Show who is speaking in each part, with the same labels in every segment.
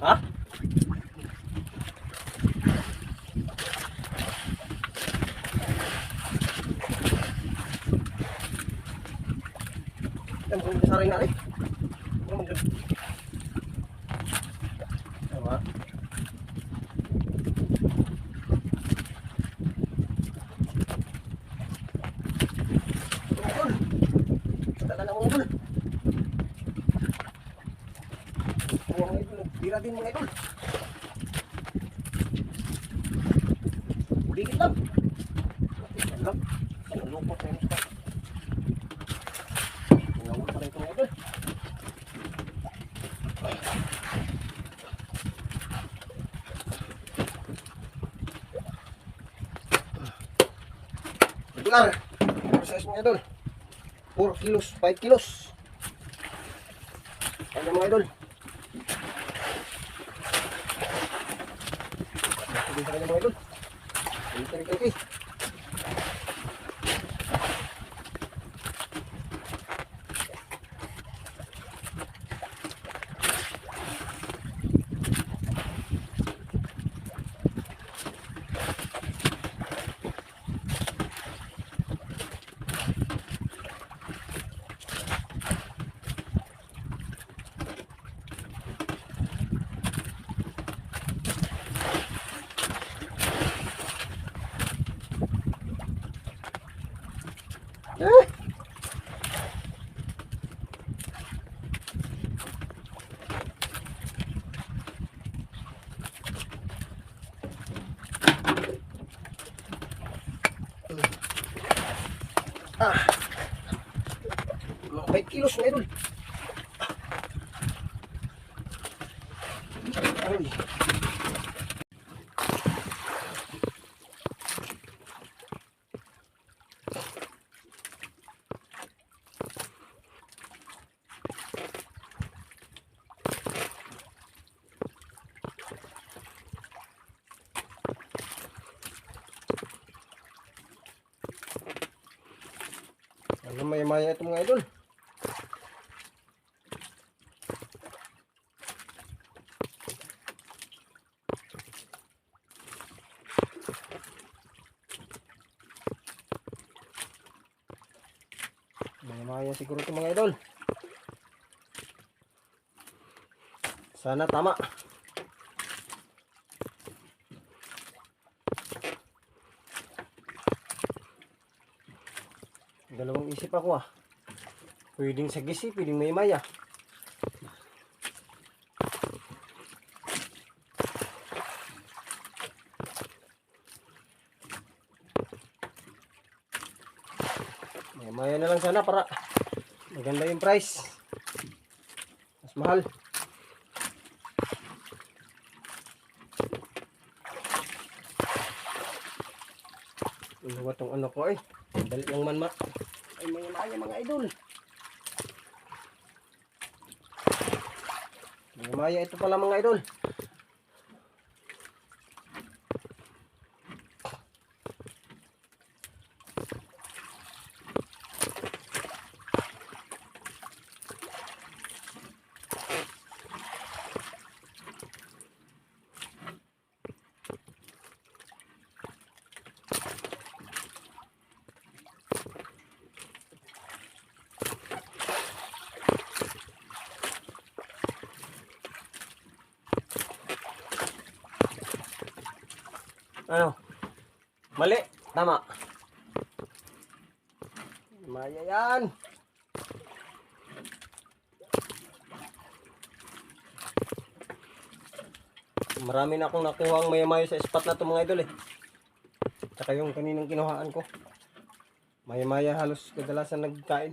Speaker 1: Hả? Idol. Mga idol. Bira din mga idol. Bigit lang. Bigit lang. Lupot na yun sa Ngawal pa rin ito mga idol. Regular. Proses mga idol. 4 kilos, 5 kilos. Ano mga idol? Kanya mga idol. Dito rin kayo. Ah. Mga 5 kilos na idol. Ay. Ano may maya ito mga idol? May maya siguro ito mga idol. Sana tama. Dalawang isip ako ah. Pwedeng sa gisi, pwedeng may maya. May maya na lang sana para maganda yung price. Mas mahal. Ano ba tong ano ko eh? Dali lang man ma. Ay mga maya mga idol. Mga maya ito pala mga idol. Ano? Mali. Tama. Maya yan. Marami na akong nakuha ang maya-maya sa spot na to mga idol eh. Tsaka yung kaninang kinuhaan ko. Maya-maya halos kadalasan nagkain.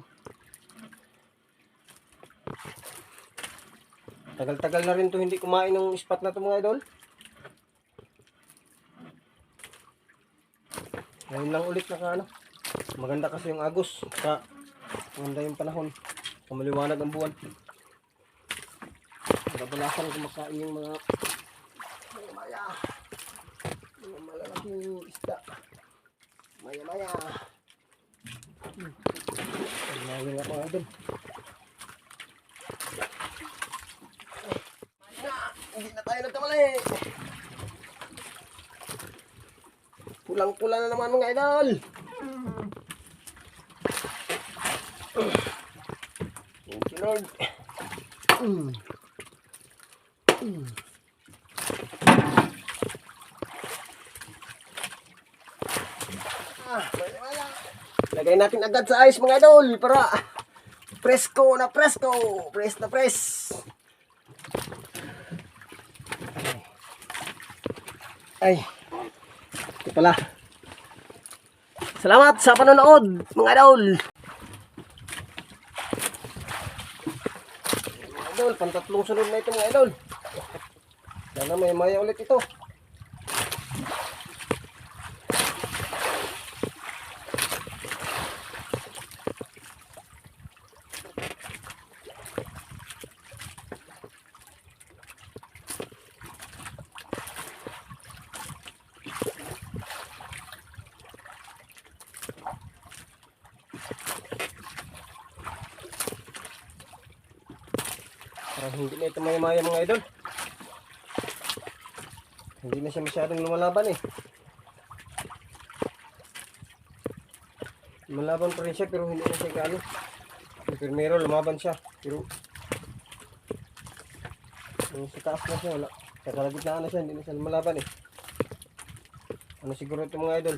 Speaker 1: Tagal-tagal na rin to hindi kumain ng spot na to mga idol. Ngayon lang ulit naka ano. Maganda kasi yung Agos. Sa maganda yung panahon. Kamaliwanag ang buwan. Kadalasan kumakain yung mga mga maya. Mga malalaking isda. Maya maya. Hmm. Maya nga mga idol. Na, hindi na tayo nagkamali. Pulang-pula na naman mga idol. Thank you Lord. Ah, maya. Lagay natin agad sa ice mga idol para presko na presko. Press na press. Ay. Ito pala. Salamat sa panonood, mga idol. Idol, pantatlong sunod na ito mga idol. Sana may maya ulit ito. Parang hindi na ito maya-maya mga idol. Hindi na siya masyadong lumalaban eh. Lumalaban pa rin siya pero hindi na siya gaano. Yung primero lumaban siya pero yung sa taas na siya wala. Sa kalagitnaan na siya hindi na siya lumalaban eh. Ano siguro ito mga idol?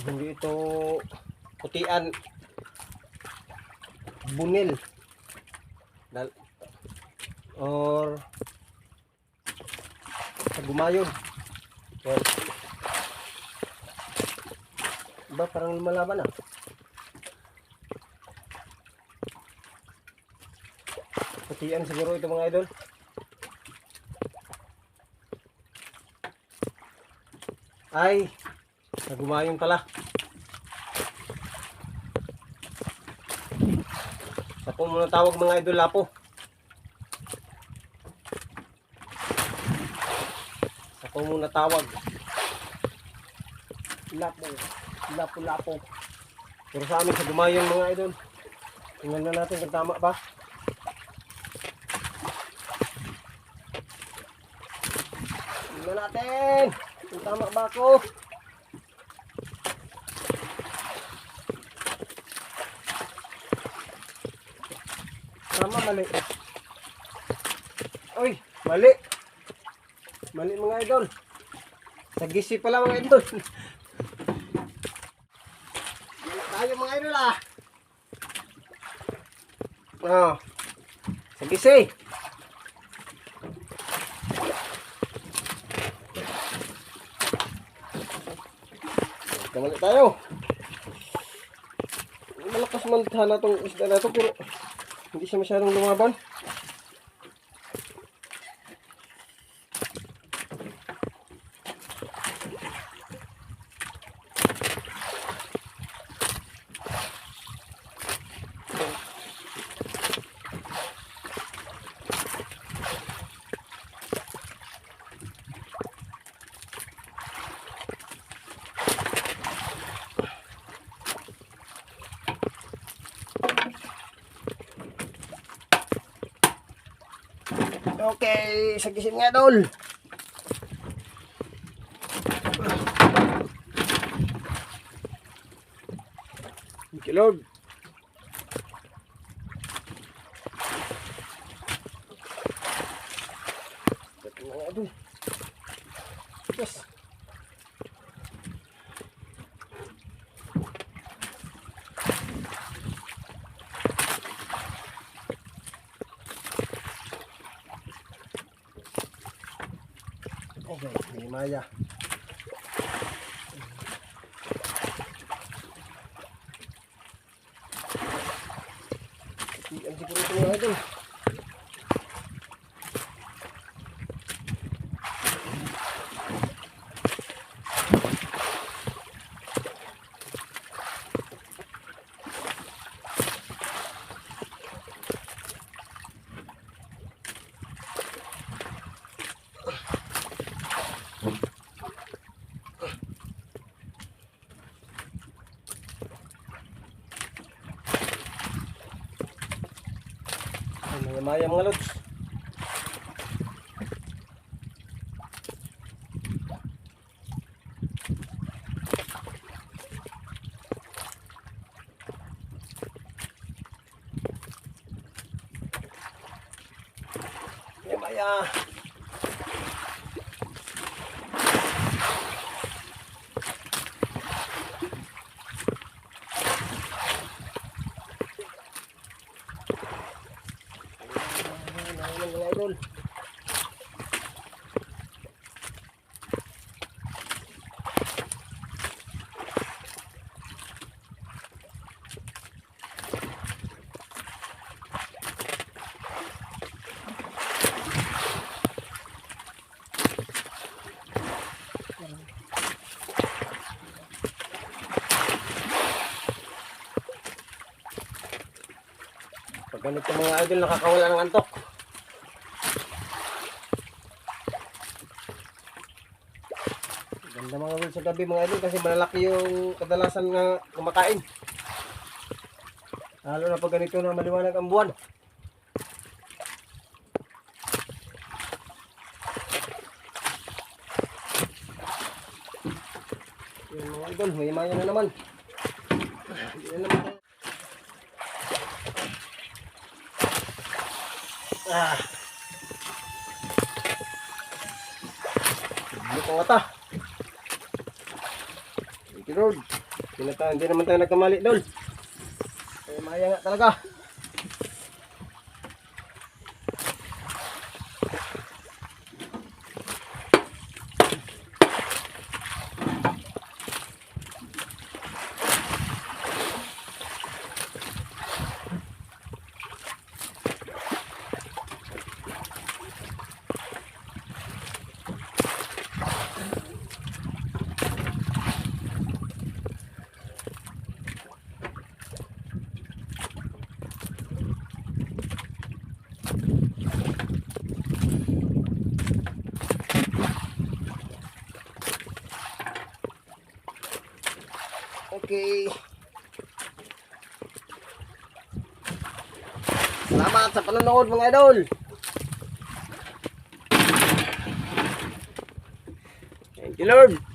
Speaker 1: Hindi ito putian bunil or sa gumayon. Well, ba parang lumalaban ah. Putian siguro ito mga idol. Ay sa gumayon pala muna tawag mga idol lapo. Sa po muna tawag. Lapo. Lapo lapo. Pero sa amin sa gumayon mga idol. Tingnan na natin kung tama ba. Tingnan natin kung tama ba ako Tama, mali. Uy, mali. Mali mga idol. Sagisi pala mga idol. Mali tayo mga idol ah. Oh. Sagisi. Kamali tayo. Malakas man sana tong isda na to pero hindi siya masyadong lumaban. Okay, sagisin nga dol. Thank you, Lord. Ito mga idol. Maya. Ang Ay, maya maya mga lods. Ayan, mga idol. Ganito mga idol, nakakawala ng antok. Ganda mga idol sa gabi mga idol kasi malalaki yung kadalasan nga kumakain. Lalo na pag ganito na maliwanag ang buwan. Yun mga idol, may maya na naman. Yan naman. Ah. Ano pa mata? Lord. Hindi, hindi naman tayo nagkamali, Dol. Kaya maya nga talaga. Okay. Salamat sa panonood mga idol. Thank you Lord.